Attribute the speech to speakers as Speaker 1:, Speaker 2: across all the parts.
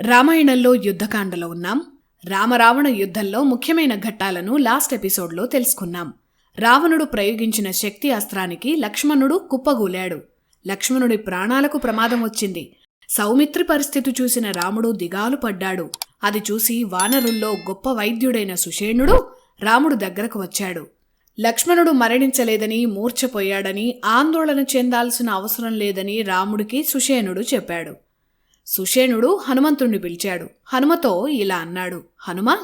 Speaker 1: రామాయణంలో యుద్ధకాండలో ఉన్నాం. రామరావణ యుద్ధంలో ముఖ్యమైన ఘట్టాలను లాస్ట్ ఎపిసోడ్లో తెలుసుకున్నాం. రావణుడు ప్రయోగించిన శక్తి అస్త్రానికి లక్ష్మణుడు కుప్పగూలాడు. లక్ష్మణుడి ప్రాణాలకు ప్రమాదం వచ్చింది. సౌమిత్రి పరిస్థితి చూసిన రాముడు దిగాలు పడ్డాడు. అది చూసి వానరుల్లో గొప్ప వైద్యుడైన సుషేణుడు రాముడు దగ్గరకు వచ్చాడు. లక్ష్మణుడు మరణించలేదని మూర్ఛపోయాడని ఆందోళన చెందాల్సిన అవసరం లేదని రాముడికి సుషేణుడు చెప్పాడు. సుషేణుడు హనుమంతుణ్ణి పిలిచాడు. హనుమతో ఇలా అన్నాడు హనుమ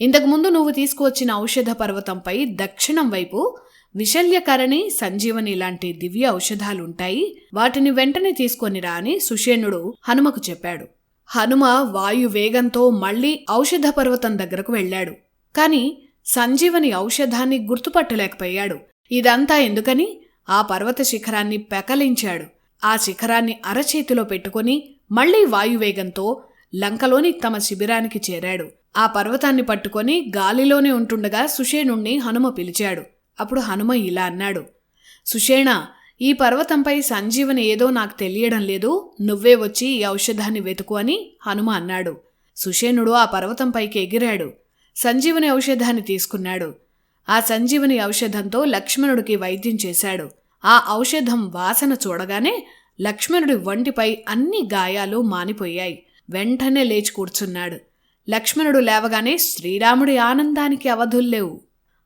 Speaker 1: ఇంతకుముందు నువ్వు తీసుకువచ్చిన ఔషధ పర్వతంపై దక్షిణం వైపు విశల్యకరణి సంజీవని లాంటి దివ్య ఔషధాలుంటాయి. వాటిని వెంటనే తీసుకొని రా అని సుషేణుడు హనుమకు చెప్పాడు. హనుమ వాయు వేగంతో మళ్ళీ ఔషధ పర్వతం దగ్గరకు వెళ్ళాడు. కాని సంజీవని ఔషధాన్ని గుర్తుపట్టలేకపోయాడు. ఇదంతా ఎందుకని? ఆ పర్వత శిఖరాన్ని పెకలించాడు. ఆ శిఖరాన్ని అరచేతిలో పెట్టుకుని మళ్ళీ వాయువేగంతో లంకలోని తమ శిబిరానికి చేరాడు. ఆ పర్వతాన్ని పట్టుకొని గాలిలోనే ఉంటుండగా సుషేణుణ్ణి హనుమ పిలిచాడు. అప్పుడు హనుమ ఇలా అన్నాడు. సుషేణ ఈ పర్వతంపై సంజీవని ఏదో నాకు తెలియడం లేదు. నువ్వే వచ్చి ఈ ఔషధాన్ని వెతుకు అని హనుమ అన్నాడు. సుషేణుడు ఆ పర్వతంపైకి ఎగిరాడు. సంజీవని ఔషధాన్ని తీసుకున్నాడు. ఆ సంజీవని ఔషధంతో లక్ష్మణుడికి వైద్యం చేశాడు. ఆ ఔషధం వాసన చూడగానే లక్ష్మణుడి వంటిపై అన్ని గాయాలు మానిపోయాయి. వెంటనే లేచి కూర్చున్నాడు. లక్ష్మణుడు లేవగానే శ్రీరాముడి ఆనందానికి అవధుల్లేవు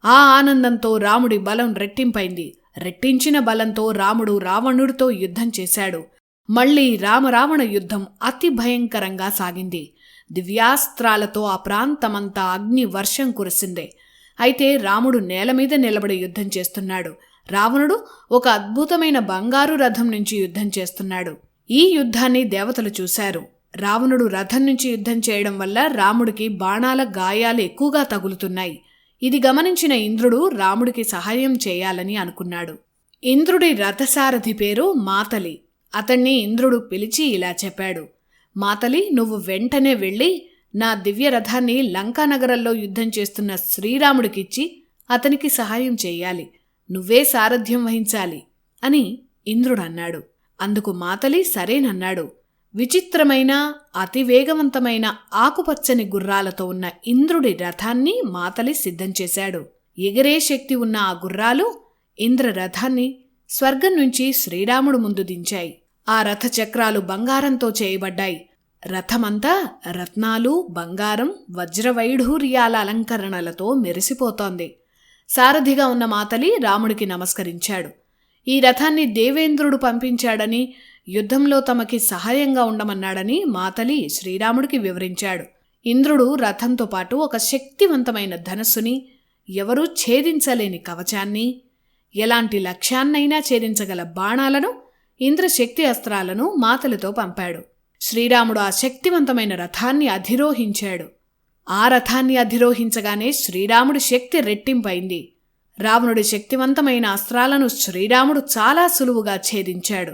Speaker 1: ఆ ఆనందంతో రాముడి బలం రెట్టింపైంది. రెట్టించిన బలంతో రాముడు రావణుడితో యుద్ధం చేశాడు. మళ్ళీ రామరావణ యుద్ధం అతి భయంకరంగా సాగింది. దివ్యాస్త్రాలతో ఆ ప్రాంతమంతా అగ్ని వర్షం కురిసిందే. అయితే రాముడు నేల మీద నిలబడి యుద్ధం చేస్తున్నాడు. రావణుడు ఒక అద్భుతమైన బంగారు రథం నుంచి యుద్ధం చేస్తున్నాడు. ఈ యుద్ధాన్ని దేవతలు చూశారు. రావణుడు రథం నుంచి యుద్ధం చేయడం వల్ల రాముడికి బాణాల గాయాలు ఎక్కువగా తగులుతున్నాయి. ఇది గమనించిన ఇంద్రుడు రాముడికి సహాయం చేయాలని అనుకున్నాడు. ఇంద్రుడి రథసారథి పేరు మాతలి. అతణ్ణి ఇంద్రుడు పిలిచి ఇలా చెప్పాడు. మాతలి నువ్వు వెంటనే వెళ్ళి నా దివ్య రథాన్ని లంకానగరంలో యుద్ధం చేస్తున్న శ్రీరాముడికిచ్చి అతనికి సహాయం చేయాలి. నువ్వే సారథ్యం వహించాలి అని ఇంద్రుడన్నాడు. అందుకు మాతలి సరేనన్నాడు. విచిత్రమైన అతివేగవంతమైన ఆకుపచ్చని గుర్రాలతో ఉన్న ఇంద్రుడి రథాన్ని మాతలి సిద్ధం చేశాడు. ఎగిరే శక్తి ఉన్న ఆ గుర్రాలు ఇంద్ర రథాన్ని స్వర్గం నుంచి శ్రీరాముడు ముందు దించాయి. ఆ రథచక్రాలు బంగారంతో చేయబడ్డాయి. రథమంతా రత్నాలు బంగారం వజ్రవైఢూర్యాల అలంకరణలతో మెరిసిపోతోంది. సారథిగా ఉన్న మాతలి రాముడికి నమస్కరించాడు. ఈ రథాన్ని దేవేంద్రుడు పంపించాడని యుద్ధంలో తమకి సహాయంగా ఉండమన్నాడని మాతలి శ్రీరాముడికి వివరించాడు. ఇంద్రుడు రథంతో పాటు ఒక శక్తివంతమైన ధనస్సుని ఎవరూ ఛేదించలేని కవచాన్ని ఎలాంటి లక్ష్యాన్నైనా ఛేదించగల బాణాలను ఇంద్రశక్తి అస్త్రాలను మాతలతో పంపాడు. శ్రీరాముడు ఆ శక్తివంతమైన రథాన్ని అధిరోహించాడు. ఆ రథాన్ని అధిరోహించగానే శ్రీరాముడి శక్తి రెట్టింపైంది. రావణుడి శక్తివంతమైన అస్త్రాలను శ్రీరాముడు చాలా సులువుగా ఛేదించాడు.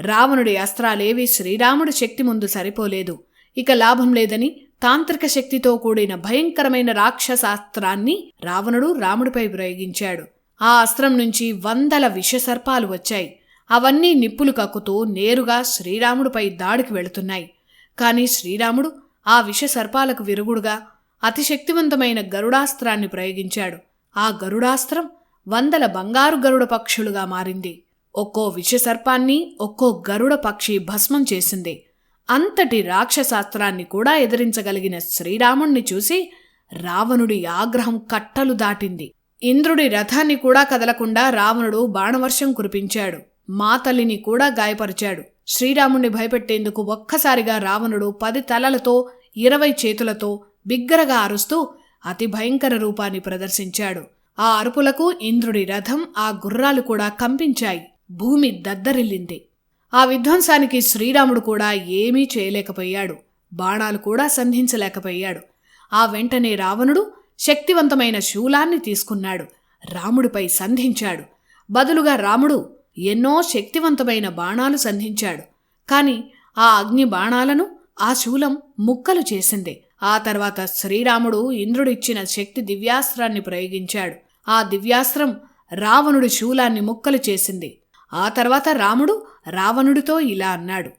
Speaker 1: రావణుడి అస్త్రాలేవి శ్రీరాముడి శక్తి ముందు సరిపోలేదు. ఇక లాభం లేదని తాంత్రిక శక్తితో కూడిన భయంకరమైన రాక్షసాస్త్రాన్ని రావణుడు రాముడిపై ప్రయోగించాడు. ఆ అస్త్రం నుంచి వందల విషసర్పాలు వచ్చాయి. అవన్నీ నిప్పులు కక్కుతూ నేరుగా శ్రీరాముడిపై దాడికి వెళుతున్నాయి. కానీ శ్రీరాముడు ఆ విష సర్పాలకు విరుగుడుగా అతిశక్తివంతమైన గరుడాస్త్రాన్ని ప్రయోగించాడు. ఆ గరుడాస్త్రం వందల బంగారు గరుడ పక్షులుగా మారింది. ఒక్కో విషసర్పాన్ని ఒక్కో గరుడ పక్షి భస్మం చేసింది. అంతటి రాక్షశాస్త్రాన్ని కూడా ఎదిరించగలిగిన శ్రీరాముణ్ణి చూసి రావణుడి ఆగ్రహం కట్టలు దాటింది. ఇంద్రుడి రథాన్ని కూడా కదలకుండా రావణుడు బాణవర్షం కురిపించాడు. మా తల్లిని కూడా గాయపరిచాడు. శ్రీరాముణ్ణి భయపెట్టేందుకు ఒక్కసారిగా రావణుడు పది తలలతో ఇరవై చేతులతో బిగ్గరగా అరుస్తూ అతి భయంకర రూపాన్ని ప్రదర్శించాడు. ఆ అరుపులకు ఇంద్రుడి రథం ఆ గుర్రాలు కూడా కంపించాయి. భూమి దద్దరిల్లింది. ఆ విధ్వంసానికి శ్రీరాముడు కూడా ఏమీ చేయలేకపోయాడు. బాణాలు కూడా సంధించలేకపోయాడు. ఆ వెంటనే రావణుడు శక్తివంతమైన శూలాన్ని తీసుకున్నాడు. రాముడిపై సంధించాడు. బదులుగా రాముడు ఎన్నో శక్తివంతమైన బాణాలు సంధించాడు. కాని ఆ అగ్ని బాణాలను ఆ శూలం ముక్కలు చేసింది. ఆ తర్వాత శ్రీరాముడు ఇంద్రుడిచ్చిన శక్తి దివ్యాస్త్రాన్ని ప్రయోగించాడు. ఆ దివ్యాస్త్రం రావణుడి శూలాన్ని ముక్కలు చేసింది. ఆ తర్వాత రాముడు రావణుడితో ఇలా అన్నాడు.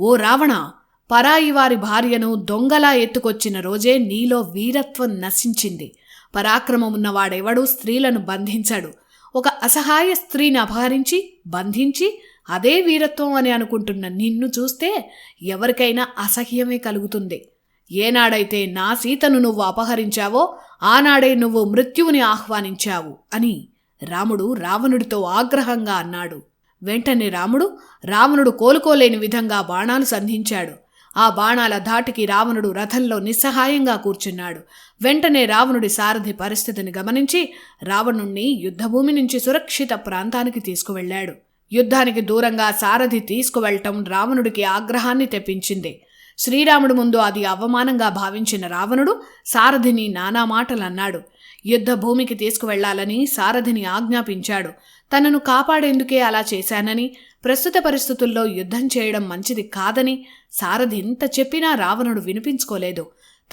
Speaker 1: ఓ రావణ పరాయి వారి భార్యను దొంగలా ఎత్తుకొచ్చిన రోజే నీలో వీరత్వం నశించింది. పరాక్రమమున్నవాడెవడూ స్త్రీలను బంధించాడు. ఒక అసహాయ స్త్రీని అపహరించి బంధించి అదే వీరత్వం అని అనుకుంటున్న నిన్ను చూస్తే ఎవరికైనా అసహ్యమే కలుగుతుంది. ఏనాడైతే నా సీతను నువ్వు అపహరించావో ఆనాడే నువ్వు మృత్యువుని ఆహ్వానించావు అని రాముడు రావణుడితో ఆగ్రహంగా అన్నాడు. వెంటనే రాముడు రావణుడు కోలుకోలేని విధంగా బాణాలు సంధించాడు. ఆ బాణాల ధాటికి రావణుడు రథంలో నిస్సహాయంగా కూర్చున్నాడు. వెంటనే రావణుడి సారథి పరిస్థితిని గమనించి రావణుణ్ణి యుద్ధభూమి నుంచి సురక్షిత ప్రాంతానికి తీసుకువెళ్ళాడు యుద్ధానికి దూరంగా సారథి తీసుకువెళ్ళటం రావణుడికి ఆగ్రహాన్ని తెప్పించింది. శ్రీరాముడు ముందు అది అవమానంగా భావించిన రావణుడు సారథిని నానా మాటలన్నాడు. యుద్ధ భూమికి తీసుకువెళ్ళాలని సారథిని ఆజ్ఞాపించాడు. తనను కాపాడేందుకే అలా చేశానని ప్రస్తుత పరిస్థితుల్లో యుద్ధం చేయడం మంచిది కాదని సారథి ఇంత చెప్పినా రావణుడు వినిపించుకోలేదు.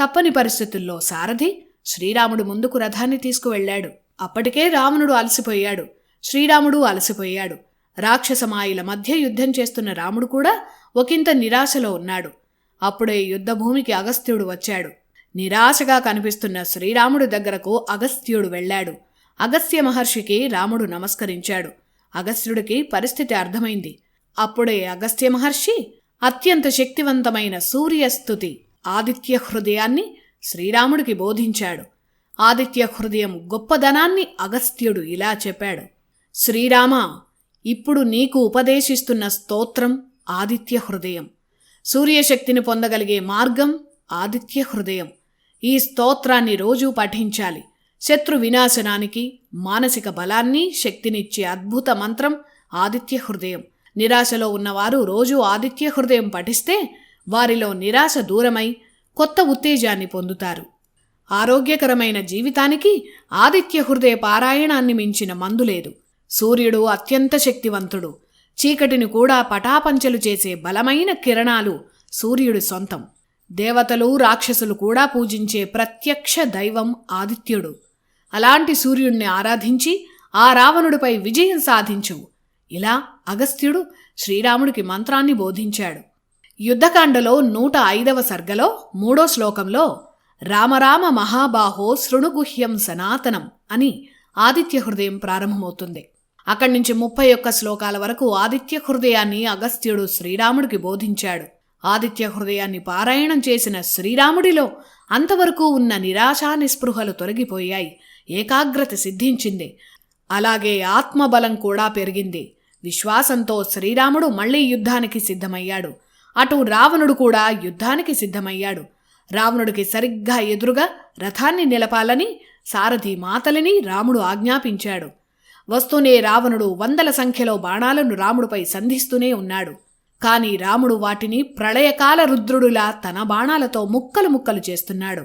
Speaker 1: తప్పని పరిస్థితుల్లో సారథి శ్రీరాముడు ముందుకు రథాన్ని తీసుకువెళ్ళాడు అప్పటికే రావణుడు అలసిపోయాడు. శ్రీరాముడు అలసిపోయాడు. రాక్షసమాయిల మధ్య యుద్ధం చేస్తున్న రాముడు కూడా ఒకంత నిరాశలో ఉన్నాడు. అప్పుడే యుద్ధభూమికి అగస్త్యుడు వచ్చాడు. నిరాశగా కనిపిస్తున్న శ్రీరాముడి దగ్గరకు అగస్త్యుడు వెళ్ళాడు. అగస్త్య మహర్షికి రాముడు నమస్కరించాడు. అగస్త్యుడికి పరిస్థితి అర్థమైంది. అప్పుడే అగస్త్య మహర్షి అత్యంత శక్తివంతమైన సూర్యస్థుతి ఆదిత్య హృదయాన్ని శ్రీరాముడికి బోధించాడు. ఆదిత్య హృదయం గొప్పదనాన్ని అగస్త్యుడు ఇలా చెప్పాడు. శ్రీరామ ఇప్పుడు నీకు ఉపదేశిస్తున్న స్తోత్రం ఆదిత్య హృదయం. సూర్యశక్తిని పొందగలిగే మార్గం ఆదిత్య హృదయం. ఈ స్తోత్రాన్ని రోజూ పఠించాలి. శత్రు వినాశనానికి మానసిక బలాన్ని శక్తినిచ్చే అద్భుత మంత్రం ఆదిత్య హృదయం. నిరాశలో ఉన్నవారు రోజూ ఆదిత్య హృదయం పఠిస్తే వారిలో నిరాశ దూరమై కొత్త ఉత్తేజాన్ని పొందుతారు. ఆరోగ్యకరమైన జీవితానికి ఆదిత్య హృదయ పారాయణాన్ని మించిన మందు లేదు. సూర్యుడు అత్యంత శక్తివంతుడు. చీకటిని కూడా పటాపంచలు చేసే బలమైన కిరణాలు సూర్యుడి సొంతం. దేవతలు రాక్షసులు కూడా పూజించే ప్రత్యక్ష దైవం ఆదిత్యుడు. అలాంటి సూర్యుణ్ణి ఆరాధించి ఆ రావణుడిపై విజయం సాధించు. ఇలా అగస్త్యుడు శ్రీరాముడికి మంత్రాన్ని బోధించాడు. యుద్ధకాండలో నూట ఐదవ సర్గలో మూడో శ్లోకంలో రామరామ మహాబాహో శృణుగుహ్యం సనాతనం అని ఆదిత్య హృదయం ప్రారంభమవుతుంది. అక్కడి నుంచి ముప్పై ఒక్క శ్లోకాల వరకు ఆదిత్య హృదయాన్ని అగస్త్యుడు శ్రీరాముడికి బోధించాడు. ఆదిత్య హృదయాన్ని పారాయణం చేసిన శ్రీరాముడిలో అంతవరకు ఉన్న నిరాశా నిస్పృహలు తొలగిపోయాయి. ఏకాగ్రత సిద్ధించింది. అలాగే ఆత్మబలం కూడా పెరిగింది. విశ్వాసంతో శ్రీరాముడు మళ్ళీ యుద్ధానికి సిద్ధమయ్యాడు. అటు రావణుడు కూడా యుద్ధానికి సిద్ధమయ్యాడు. రావణుడికి సరిగ్గా ఎదురుగా రథాన్ని నిలపాలని సారథి మాతలిని రాముడు ఆజ్ఞాపించాడు. వస్తూనే రావణుడు వందల సంఖ్యలో బాణాలను రాముడిపై సంధిస్తూనే ఉన్నాడు. కాని రాముడు వాటిని ప్రళయకాల రుద్రుడులా తన బాణాలతో ముక్కలు ముక్కలు చేస్తున్నాడు.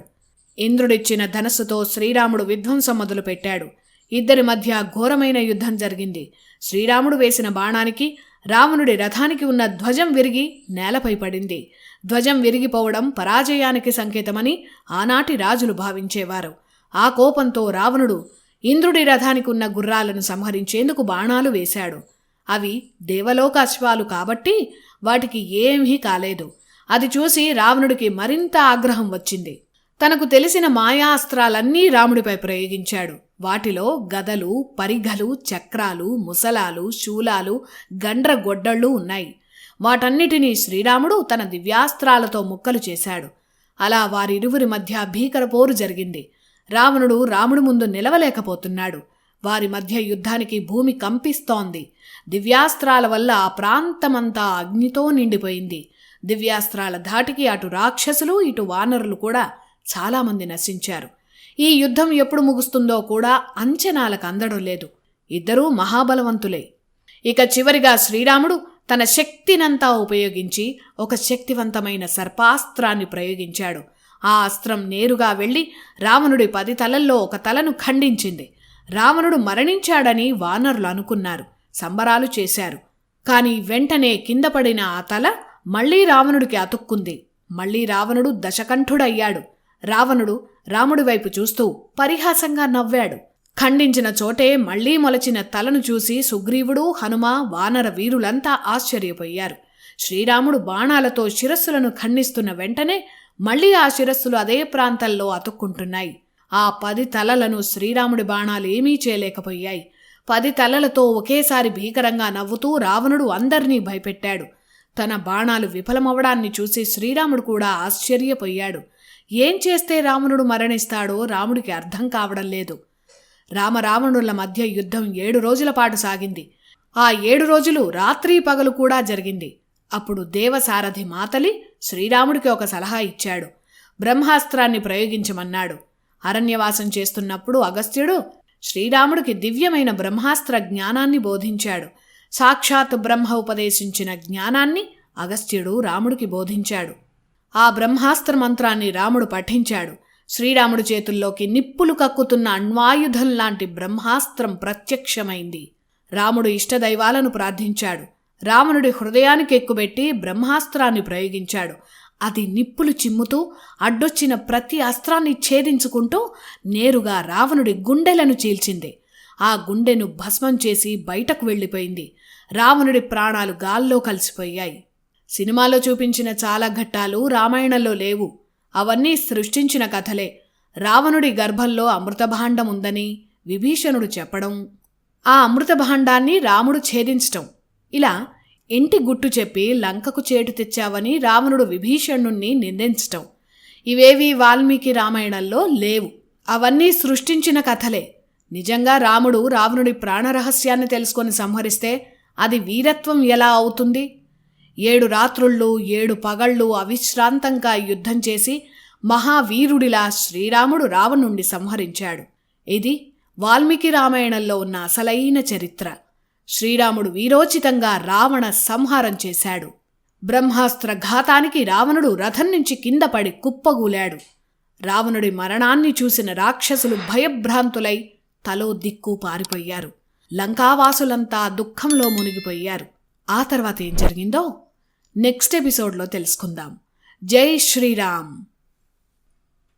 Speaker 1: ఇంద్రుడిచ్చిన ధనస్సుతో శ్రీరాముడు విధ్వంసం మొదలుపెట్టాడు. ఇద్దరి మధ్య ఘోరమైన యుద్ధం జరిగింది. శ్రీరాముడు వేసిన బాణానికి రావణుడి రథానికి ఉన్న ధ్వజం విరిగి నేలపై పడింది. ధ్వజం విరిగిపోవడం పరాజయానికి సంకేతమని ఆనాటి రాజులు భావించేవారు. ఆ కోపంతో రావణుడు ఇంద్రుడి రథానికి ఉన్న గుర్రాలను సంహరించేందుకు బాణాలు వేశాడు. అవి దేవలోక అశ్వాలు కాబట్టి వాటికి ఏమీ కాలేదు. అది చూసి రావణుడికి మరింత ఆగ్రహం వచ్చింది. తనకు తెలిసిన మాయాస్త్రాలన్నీ రాముడిపై ప్రయోగించాడు. వాటిలో గదలు పరిఘలు చక్రాలు ముసలాలు శూలాలు గండ్రగొడ్డళ్ళు ఉన్నాయి. వాటన్నిటినీ శ్రీరాముడు తన దివ్యాస్త్రాలతో ముక్కలు చేశాడు. అలా వారిరువురి మధ్య భీకర పోరు జరిగింది. రావణుడు రాముడి ముందు నిలవలేకపోతున్నాడు. వారి మధ్య యుద్ధానికి భూమి కంపిస్తోంది. దివ్యాస్త్రాల వల్ల ఆ ప్రాంతమంతా అగ్నితో నిండిపోయింది. దివ్యాస్త్రాల ధాటికి అటు రాక్షసులు ఇటు వానరులు కూడా చాలామంది నశించారు. ఈ యుద్ధం ఎప్పుడు ముగుస్తుందో కూడా అంచనాలకు అందడం లేదు. ఇద్దరూ మహాబలవంతులే. ఇక చివరిగా శ్రీరాముడు తన శక్తినంతా ఉపయోగించి ఒక శక్తివంతమైన సర్పాస్త్రాన్ని ప్రయోగించాడు. ఆ అస్త్రం నేరుగా వెళ్ళి రావణుడి పది తలల్లో ఒక తలను ఖండించింది. రావణుడు మరణించాడని వానరులు అనుకున్నారు. సంబరాలు చేశారు. కాని వెంటనే కిందపడిన ఆ తల మళ్ళీ రావణుడికి అతుక్కుంది. మళ్ళీ రావణుడు దశకంఠుడయ్యాడు. రావణుడు రాముడి వైపు చూస్తూ పరిహాసంగా నవ్వాడు. ఖండించిన చోటే మళ్ళీ మొలచిన తలను చూసి సుగ్రీవుడు హనుమ వానర వీరులంతా ఆశ్చర్యపోయారు. శ్రీరాముడు బాణాలతో శిరస్సులను ఖండిస్తున్న వెంటనే మళ్ళీ ఆ శిరస్సులు అదే ప్రాంతంలో అతుక్కుంటున్నాయి. ఆ పది తలలను శ్రీరాముడి బాణాలు ఏమీ చేయలేకపోయాయి. పది తలలతో ఒకేసారి భీకరంగా నవ్వుతూ రావణుడు అందర్నీ భయపెట్టాడు. తన బాణాలు విఫలమవడాన్ని చూసి శ్రీరాముడు కూడా ఆశ్చర్యపోయాడు. ఏం చేస్తే రావణుడు మరణిస్తాడో రాముడికి అర్థం కావడం లేదు. రామరావణుల మధ్య యుద్ధం ఏడు రోజుల పాటు సాగింది. ఆ ఏడు రోజులు రాత్రి పగలు కూడా జరిగింది. అప్పుడు దేవసారథి మాతలి శ్రీరాముడికి ఒక సలహా ఇచ్చాడు. బ్రహ్మాస్త్రాన్ని ప్రయోగించమన్నాడు. అరణ్యవాసం చేస్తున్నప్పుడు అగస్త్యుడు శ్రీరాముడికి దివ్యమైన బ్రహ్మాస్త్ర జ్ఞానాన్ని బోధించాడు. సాక్షాత్ బ్రహ్మ ఉపదేశించిన జ్ఞానాన్ని అగస్త్యుడు రాముడికి బోధించాడు. ఆ బ్రహ్మాస్త్ర మంత్రాన్ని రాముడు పఠించాడు. శ్రీరాముడి చేతుల్లోకి నిప్పులు కక్కుతున్న అణ్వాయుధం లాంటి బ్రహ్మాస్త్రం ప్రత్యక్షమైంది. రాముడు ఇష్టదైవాలను ప్రార్థించాడు. రావణుడి హృదయానికి ఎక్కుబెట్టి బ్రహ్మాస్త్రాన్ని ప్రయోగించాడు. అది నిప్పులు చిమ్ముతూ అడ్డొచ్చిన ప్రతి అస్త్రాన్ని ఛేదించుకుంటూ నేరుగా రావణుడి గుండెలను చీల్చింది. ఆ గుండెను భస్మం చేసి బయటకు వెళ్ళిపోయింది. రావణుడి ప్రాణాలు గాల్లో కలిసిపోయాయి. సినిమాలో చూపించిన చాలా ఘట్టాలు రామాయణంలో లేవు. అవన్నీ సృష్టించిన కథలే. రావణుడి గర్భంలో అమృతభాండం ఉందని విభీషణుడు చెప్పడం ఆ అమృతభాండాన్ని రాముడు ఛేదించటం. ఇలా ఇంటి గుట్టు చెప్పి లంకకు చేటు తెచ్చావని రావణుడు విభీషణుణ్ణి నిందించటం. ఇవేవి వాల్మీకి రామాయణంలో లేవు. అవన్నీ సృష్టించిన కథలే. నిజంగా రాముడు రావణుడి ప్రాణరహస్యాన్ని తెలుసుకొని సంహరిస్తే అది వీరత్వం ఎలా అవుతుంది? ఏడు రాత్రుళ్ళు ఏడు పగళ్ళు అవిశ్రాంతంగా యుద్ధం చేసి మహావీరుడిలా శ్రీరాముడు రావణుణ్ణి సంహరించాడు. ఇది వాల్మీకి రామాయణంలో ఉన్న అసలైన చరిత్ర. శ్రీరాముడు వీరోచితంగా రావణ సంహారం చేశాడు. బ్రహ్మాస్త్ర ఘాతానికి రావణుడు రథం నుంచి కింద పడి కుప్పగూలాడు. రావణుడి మరణాన్ని చూసిన రాక్షసులు భయభ్రాంతులై తలో దిక్కు పారిపోయారు. లంకావాసులంతా దుఃఖంలో మునిగిపోయారు. ఆ తర్వాత ఏం జరిగిందో నెక్స్ట్ ఎపిసోడ్లో తెలుసుకుందాం. జై శ్రీరామ్.